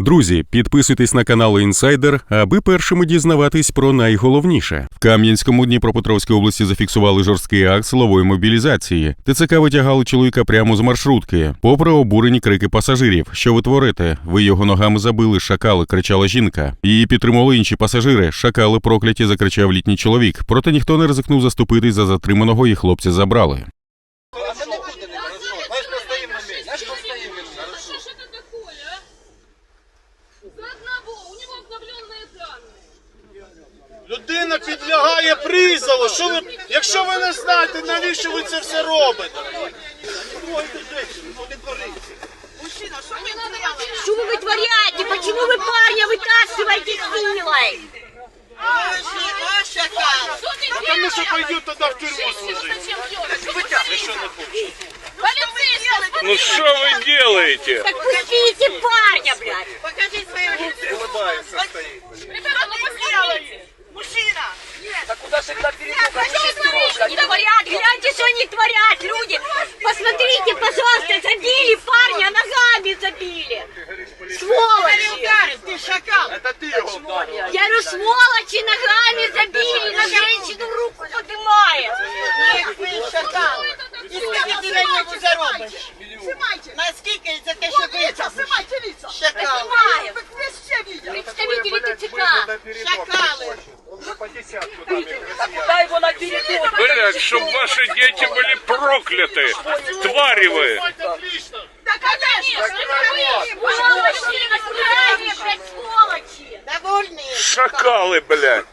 Друзі, підписуйтесь на канал Інсайдер, аби першими дізнаватись про найголовніше. В Кам'янському Дніпропетровській області зафіксували жорсткий акт силової мобілізації. ТЦК витягали чоловіка прямо з маршрутки, попри обурені крики пасажирів. Що ви творите? Ви його ногами забили, шакали, кричала жінка. Її підтримали інші пасажири. Шакали прокляті, закричав літній чоловік. Проте ніхто не ризикнув заступитись за затриманого, і хлопця забрали. підлягає призову. Що ви, якщо ви не знаєте, навіщо ви це все робите? Что вы вытворяете? Почему вы парня вытаскиваете силой? Что ты Тому що делаешь? пойдуть тоді в тюрму Женщину служити. зачем дергаешь? Якщо не хочете. Полицейский! Ну что вы делаете? Так пустите парня, вы творите? Не творят, гляньте, что они творят, люди! Посмотрите, пожалуйста, забили парня, ногами забили! Сволочи! ты шакал! Це ти його вдарив. Я говорю, сволочи, ногами забили, на женщину руку поднимает! Эх, шакал! І скільки ти на ньому заробиш? Наскільки за те, що ви Шакал! Поднимаем! Представители ТЦК! Шакали! Куда его на передок? Блять, чтобы ваши дети были прокляты. Твари вы. Отлично. Да, конечно! Сволочи, ногами, блядь, сволочи! Довольні? Шакалы, блядь.